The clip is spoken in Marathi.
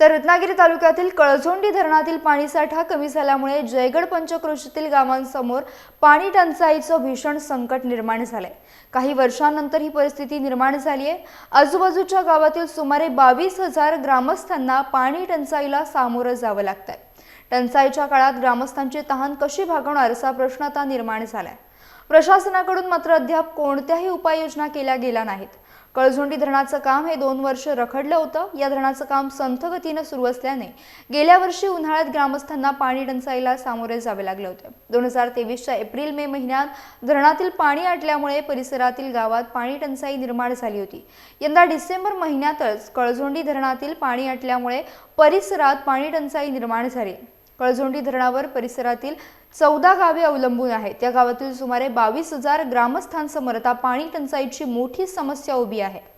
तर रत्नागिरी तालुक्यातील कळझोंडी धरणातील पाणीसाठा कमी झाल्यामुळे जयगड पंचक्रोशीतील गावांसमोर पाणी टंचाईचं भीषण संकट निर्माण झालंय. काही वर्षांनंतर ही परिस्थिती निर्माण झाली आहे आजूबाजूच्या गावातील सुमारे बावीस हजार ग्रामस्थांना पाणी टंचाईला सामोरं जावं लागतंय. टंचाईच्या काळात ग्रामस्थांची तहान कशी भागवणार असा प्रश्न आता निर्माण झालाय. प्रशासनाकडून मात्र अद्याप कोणत्याही उपाययोजना केल्या गेल्या नाहीत. कळझोंडी धरणाचं काम हे दोन वर्ष रखडलं होतं. या धरणाचं काम संथ गतीनं सुरू असल्याने गेल्या वर्षी उन्हाळ्यात ग्रामस्थांना पाणी टंचाईला सामोरे जावे लागले होते. दोन हजार तेवीसच्या एप्रिल मे महिन्यात धरणातील पाणी आटल्यामुळे परिसरातील गावात पाणी टंचाई निर्माण झाली होती. यंदा डिसेंबर महिन्यातच कळझोंडी धरणातील पाणी आटल्यामुळे परिसरात पाणी टंचाई निर्माण झाली. पळझोंडी धरणावर परिसरातील चौदा गावे अवलंबून आहेत त्या गावातील सुमारे बावीस हजार ग्रामस्थांसमोर आता पाणी टंचाईची मोठी समस्या उभी आहे